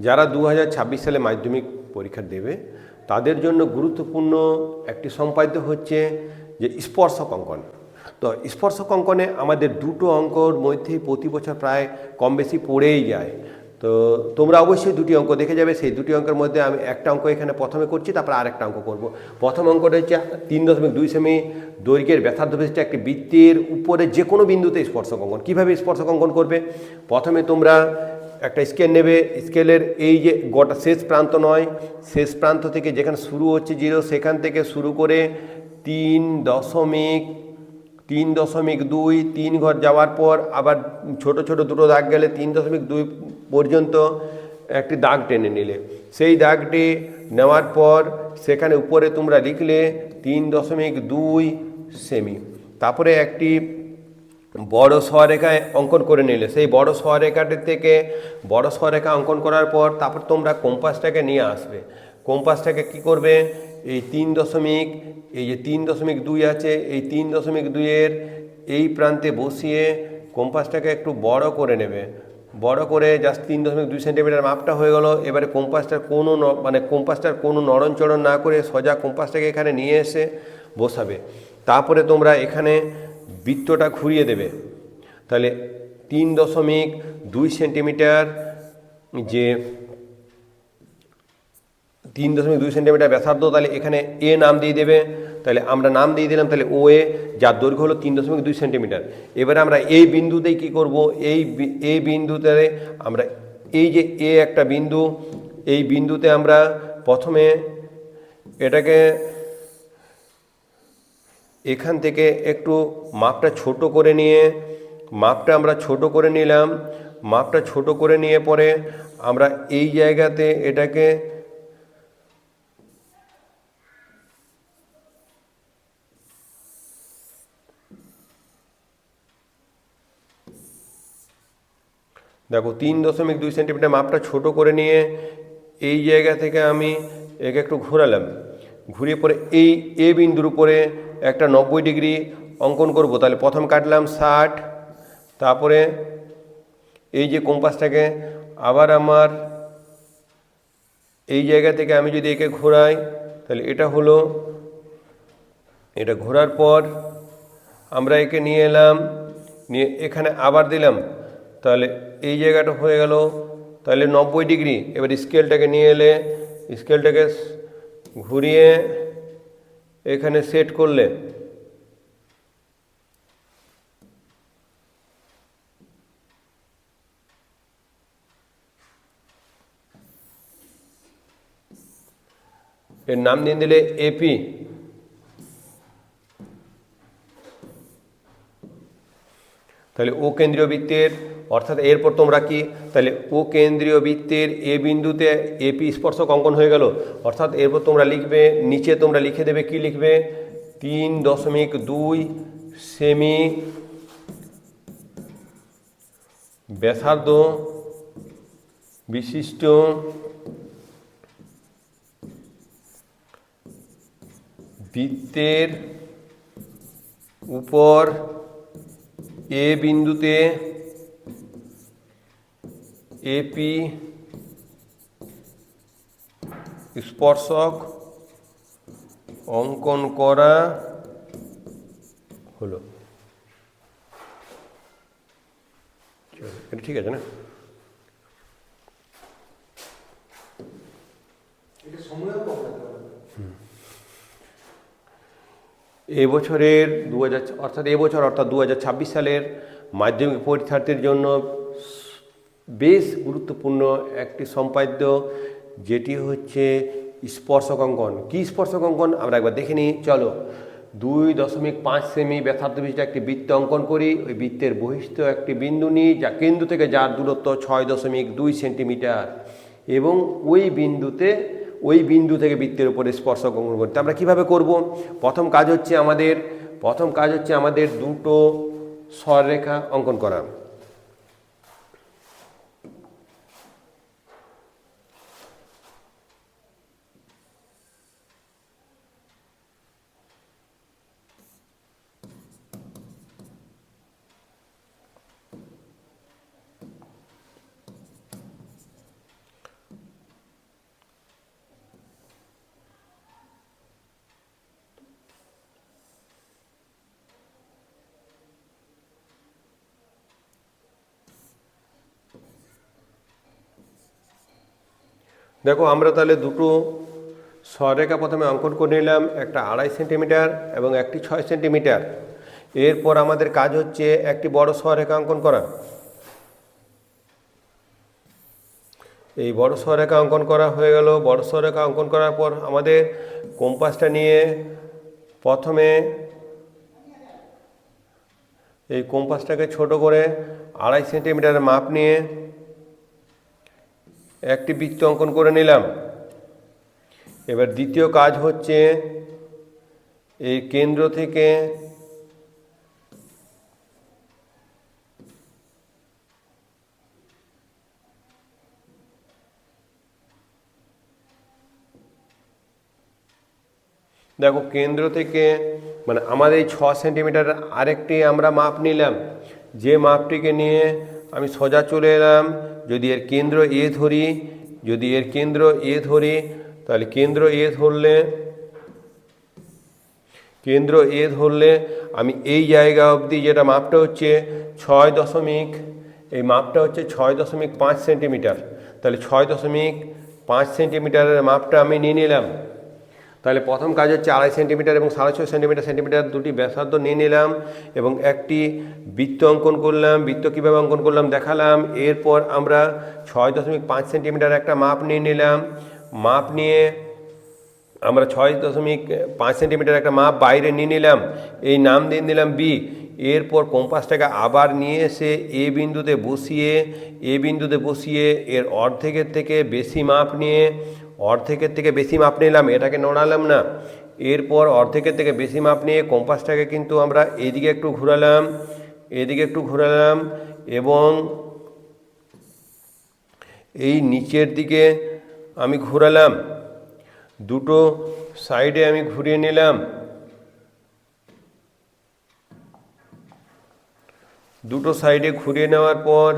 যারা দু হাজার ছাব্বিশ সালে মাধ্যমিক পরীক্ষা দেবে, তাদের জন্য গুরুত্বপূর্ণ একটি সম্পাদ্য হচ্ছে যে স্পর্শক অঙ্কন। তো স্পর্শক অঙ্কনে আমাদের দুটো অঙ্কর মধ্যেই প্রতি বছর প্রায় কম বেশি পড়েই যায়। তো তোমরা অবশ্যই দুটি অঙ্ক দেখে যাবে, সেই দুটি অঙ্কের মধ্যে আমি একটা অঙ্ক এখানে প্রথমে করছি, তারপর আরেকটা অঙ্ক করব। প্রথম অঙ্কটা হচ্ছে তিন দশমিক দুই সেমি দৈর্ঘ্যের ব্যাসার্ধ বিশিষ্ট একটি বৃত্তের উপরে যে কোনো বিন্দুতে স্পর্শক অঙ্কন। কীভাবে স্পর্শক অঙ্কন করবে? প্রথমে তোমরা একটা স্কেল নেবে। স্কেলের এই যে গোটা শেষ প্রান্ত নয়, শেষ প্রান্ত থেকে যেখানে শুরু হচ্ছে জিরো সেখান থেকে শুরু করে তিন দশমিক তিন দশমিক দুই, তিন ঘর যাওয়ার পর আবার ছোট ছোট দুটো দাগ গেলে তিন দশমিক দুই পর্যন্ত একটি দাগ টেনে নিলে। সেই দাগটি নেওয়ার পর সেখানে উপরে তোমরা লিখলে তিন দশমিক দুই সেমি। তারপরে একটি বড় সরেখায় অঙ্কন করে নিলে। সেই বড় সরেখাটি থেকে বড় সরেখা অঙ্কন করার পর তারপর তোমরা কম্পাসটাকে নিয়ে আসবে। কম্পাসটাকে কি করবে? এই তিন দশমিক, এই যে তিন দশমিক দুই আছে, এই তিন দশমিক দুইয়ের এই প্রান্তে বসিয়ে কম্পাসটাকে একটু বড় করে নেবে। বড় করে জাস্ট তিন দশমিক দুই সেন্টিমিটার মাপটা হয়ে গেল। এবারে কম্পাসটার কোনো ন- মানে কম্পাসটার কোনো নড়নচড়ন না করে সোজা কম্পাসটাকে এখানে নিয়ে এসে বসাবে। তারপরে তোমরা এখানে বৃত্তটা ঘুরিয়ে দেবে। তাহলে তিন দশমিক দুই সেন্টিমিটার যে তিন দশমিক দুই সেন্টিমিটার ব্যাসার্ধ, তাহলে এখানে এ নাম দিয়ে দেবে। তাহলে আমরা নাম দিয়ে দিলাম, তাহলে ও এ যার দৈর্ঘ্য হলো তিন দশমিক দুই সেন্টিমিটার। এবারে আমরা এই বিন্দুতেই কি করব? এই এই বিন্দুতে আমরা, এই যে এ একটা বিন্দু, এই বিন্দুতে আমরা প্রথমে এটাকে এখান থেকে একটু মাপটা ছোট করে নিয়ে, মাপটা আমরা ছোট করে নিলাম। মাপটা ছোট করে নিয়ে পরে আমরা এই জায়গাতে এটাকে দেখো তিন দশমিক দুই সেন্টিমিটার মাপটা ছোট করে নিয়ে এই জায়গা থেকে আমি একে একটু ঘোরালাম। ঘুরিয়ে পরে এই এ বিন্দুর উপরে একটা নব্বই ডিগ্রি অঙ্কন করব। তাহলে প্রথম কাটলাম ষাট, তারপরে এই যে কম্পাসটাকে আবার আমার এই জায়গা থেকে আমি যদি একে ঘোরাই, তাহলে এটা হলো, এটা ঘোরার পর আমরা একে নিয়ে এলাম, নিয়ে এখানে আবার দিলাম। তাহলে এই জায়গাটা হয়ে গেল, তাহলে নব্বই ডিগ্রি। এবার স্কেলটাকে নিয়ে এলে, স্কেলটাকে ঘুরিয়ে এখানে সেট করলে এর নাম দিয়ে দিলে এপি তাহলে ও কেন্দ্রীয় বৃত্তের অর্থাৎ এরপর তোমরা কি? তাহলে ও কেন্দ্রীয় বৃত্তের এ বিন্দুতে এপি স্পর্শক অঙ্কন হয়ে গেল। অর্থাৎ এরপর তোমরা লিখবে, নিচে তোমরা লিখে দেবে, কি লিখবে? তিন দশমিক দুই সেমি ব্যাসার্ধ বিশিষ্ট বৃত্তের উপর এ বিন্দুতে এপি স্পর্শক অঙ্কন করা হলো। এটা ঠিক আছে না? এবছরের দু হাজার অর্থাৎ এবছর অর্থাৎ দু হাজার ছাব্বিশ সালের মাধ্যমিক পরীক্ষার্থীর জন্য বেশ গুরুত্বপূর্ণ একটি সম্পাদ্য, যেটি হচ্ছে স্পর্শক অঙ্কন। কী স্পর্শক অঙ্কন? আমরা একবার দেখে নিই। চলো। দুই দশমিক পাঁচ সেমি ব্যাসার্ধ বিশিষ্ট একটি বৃত্ত অঙ্কন করি। ওই বৃত্তের বহিষ্ঠ একটি বিন্দু নিই, যা কেন্দ্র থেকে যার দূরত্ব ছয় দশমিক দুই সেন্টিমিটার। এবং ওই বিন্দুতে, ওই বিন্দু থেকে বৃত্তের উপরে স্পর্শক অঙ্কন করতে আমরা কীভাবে করব? প্রথম কাজ হচ্ছে আমাদের, প্রথম কাজ হচ্ছে আমাদের দুটো সররেখা অঙ্কন করা। দেখো, আমরা তাহলে দুটো সরেখা প্রথমে অঙ্কন করে নিলাম, একটা আড়াই সেন্টিমিটার এবং একটি ছয় সেন্টিমিটার। এরপর আমাদের কাজ হচ্ছে একটি বড় সরেখা অঙ্কন করা। এই বড় সরেখা অঙ্কন করা হয়ে গেল। বড় সরেখা অঙ্কন করার পর আমাদের কম্পাসটা নিয়ে প্রথমে এই কম্পাসটাকে ছোট করে আড়াই সেন্টিমিটারের মাপ নিয়ে একটি বৃত্ত অঙ্কন করে নিলাম। এবার দ্বিতীয় কাজ হচ্ছে এই কেন্দ্র থেকে দেখো কেন্দ্র থেকে মানে আমাদের এই ছ সেন্টিমিটার আরেকটি আমরা মাপ নিলাম। যে মাপটিকে নিয়ে আমি সোজা চলে এলাম যদি এর কেন্দ্র এ ধরি, যদি এর কেন্দ্র এ ধরি, তাহলে কেন্দ্র এ ধরলে, কেন্দ্র এ ধরলে আমি এই জায়গা অবধি যেটা মাপটা হচ্ছে ছয় দশমিক, এই মাপটা হচ্ছে ছয় দশমিক পাঁচ সেন্টিমিটার। তাহলে ছয় দশমিক পাঁচ সেন্টিমিটারের মাপটা আমি নিয়ে নিলাম। তাহলে প্রথম কাজ হচ্ছে আড়াই সেন্টিমিটার এবং সাড়ে ছয় সেন্টিমিটার সেন্টিমিটার দুটি ব্যাসার্ধ নিয়ে নিলাম এবং একটি বৃত্ত অঙ্কন করলাম। বৃত্ত কীভাবে অঙ্কন করলাম দেখালাম। এরপর আমরা ছয় দশমিক পাঁচ সেন্টিমিটার একটা মাপ নিয়ে নিলাম। মাপ নিয়ে আমরা ছয় দশমিক পাঁচ সেন্টিমিটার একটা মাপ বাইরে নিয়ে নিলাম। এই নাম দিয়ে নিলাম বি এরপর কম্পাসটাকে আবার নিয়ে এসে এ বিন্দুতে বসিয়ে এ বিন্দুতে বসিয়ে এর অর্ধেকের থেকে বেশি মাপ নিয়ে অর্ধেকের থেকে বেশি মাপ নিলাম, এটাকে নড়ালাম না। এরপর অর্ধেকের থেকে বেশি মাপ নিয়ে কম্পাসটাকে কিন্তু আমরা এদিকে একটু ঘোরালাম, এদিকে একটু ঘোরালাম এবং এই নিচের দিকে আমি ঘোরালাম। দুটো সাইডে আমি ঘুরিয়ে নিলাম। দুটো সাইডে ঘুরিয়ে নেওয়ার পর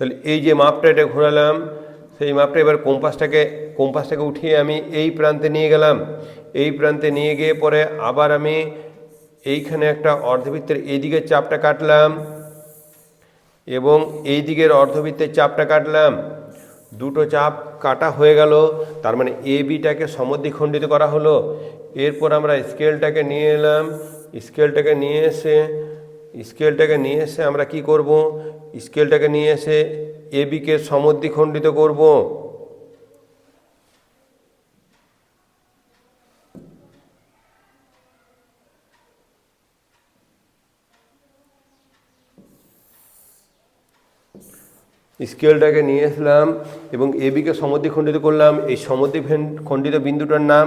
তাহলে এই যে মাপটা এটা ঘোরালাম, সেই মাপটা এবার কম্পাসটাকে কম্পাসটাকে উঠিয়ে আমি এই প্রান্তে নিয়ে গেলাম। এই প্রান্তে নিয়ে গিয়ে পরে আবার আমি এইখানে একটা অর্ধবৃত্তের এই দিকের চাপটা কাটলাম এবং এই দিকের অর্ধবৃত্তের চাপটা কাটলাম। দুটো চাপ কাটা হয়ে গেল, তার মানে এ বিটাকে সমদ্বিখণ্ডিত করা হলো। এরপর আমরা স্কেলটাকে নিয়ে এলাম। স্কেলটাকে নিয়ে এসে, স্কেলটাকে নিয়ে এসে আমরা কি করব? স্কেলটাকে নিয়ে এসে এ বিকে সমদ্বিখণ্ডিত করব। স্কেলটাকে নিয়ে এসলাম এবং এ এবিকে সমদ্বিখণ্ডিত করলাম। এই সমদ্বিখণ্ডিত বিন্দুটার নাম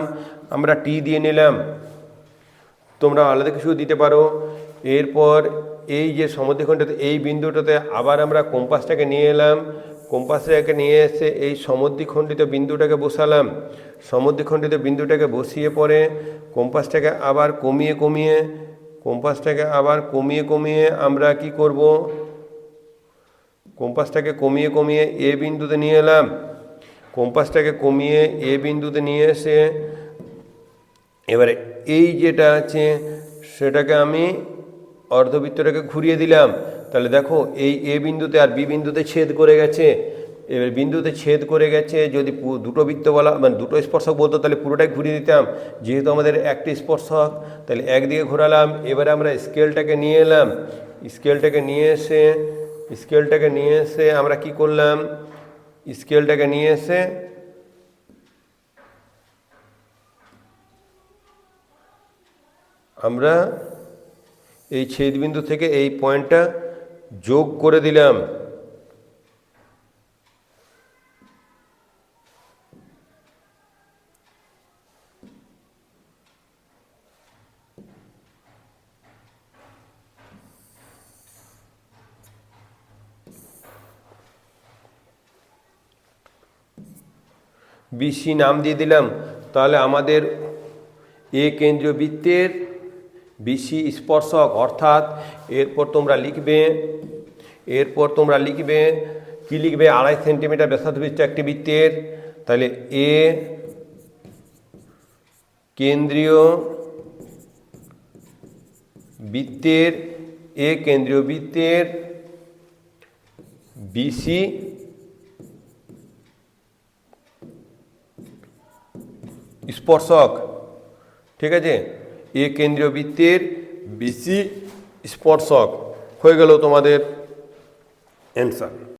আমরা টি দিয়ে নিলাম। তোমরা আলাদা কিছু দিতে পারো। এরপর এই যে সমদ্বিখণ্ডিত এই বিন্দুটাতে আবার আমরা কম্পাসটাকে নিয়ে এলাম। কম্পাসটাকে নিয়ে এসে এই সমদ্বিখণ্ডিত বিন্দুটাকে বসালাম। সমদ্বিখণ্ডিত বিন্দুটাকে বসিয়ে পরে কম্পাসটাকে আবার কমিয়ে কমিয়ে, কম্পাসটাকে আবার কমিয়ে কমিয়ে আমরা কি করব? কম্পাসটাকে কমিয়ে কমিয়ে এ বিন্দুতে নিয়ে এলাম। কম্পাসটাকে কমিয়ে এ বিন্দুতে নিয়ে এসে এবারে এই যেটা আছে, সেটাকে আমি অর্ধবৃত্তটাকে ঘুরিয়ে দিলাম। তাহলে দেখো, এই এ বিন্দুতে আর বি বিন্দুতে ছেদ করে গেছে। এবার বিন্দুতে ছেদ করে গেছে, যদি দুটো বৃত্ত বলা মানে দুটো স্পর্শক বলতো, তাহলে পুরোটাই ঘুরিয়ে দিতাম। যেহেতু আমাদের একটি স্পর্শক, তাহলে একদিকে ঘোরালাম, এবারে আমরা স্কেলটাকে নিয়ে এলাম। স্কেলটাকে নিয়ে এসে, স্কেলটাকে নিয়ে এসে আমরা কি করলাম? স্কেলটাকে নিয়ে এসে আমরা এই ছেদবিন্দু থেকে এই পয়েন্টটা যোগ করে দিলাম। বিসি নাম দিয়ে দিলাম। তাহলে আমাদের এ কেন্দ্রীয় বৃত্তের বিসি স্পর্শক, অর্থাৎ এরপর তোমরা লিখবে, এরপর তোমরা লিখবে, কি লিখবে? আড়াই সেন্টিমিটার ব্যাসার্ধ বিশিষ্ট একটি বৃত্তের। তাহলে এ কেন্দ্রীয় বৃত্তের, এ কেন্দ্রীয় বৃত্তের বিসি স্পর্শক, ঠিক আছে? এ কেন্দ্রীয় বৃত্তের বিসি স্পর্শক। হয়ে গেল তোমাদের অ্যান্সার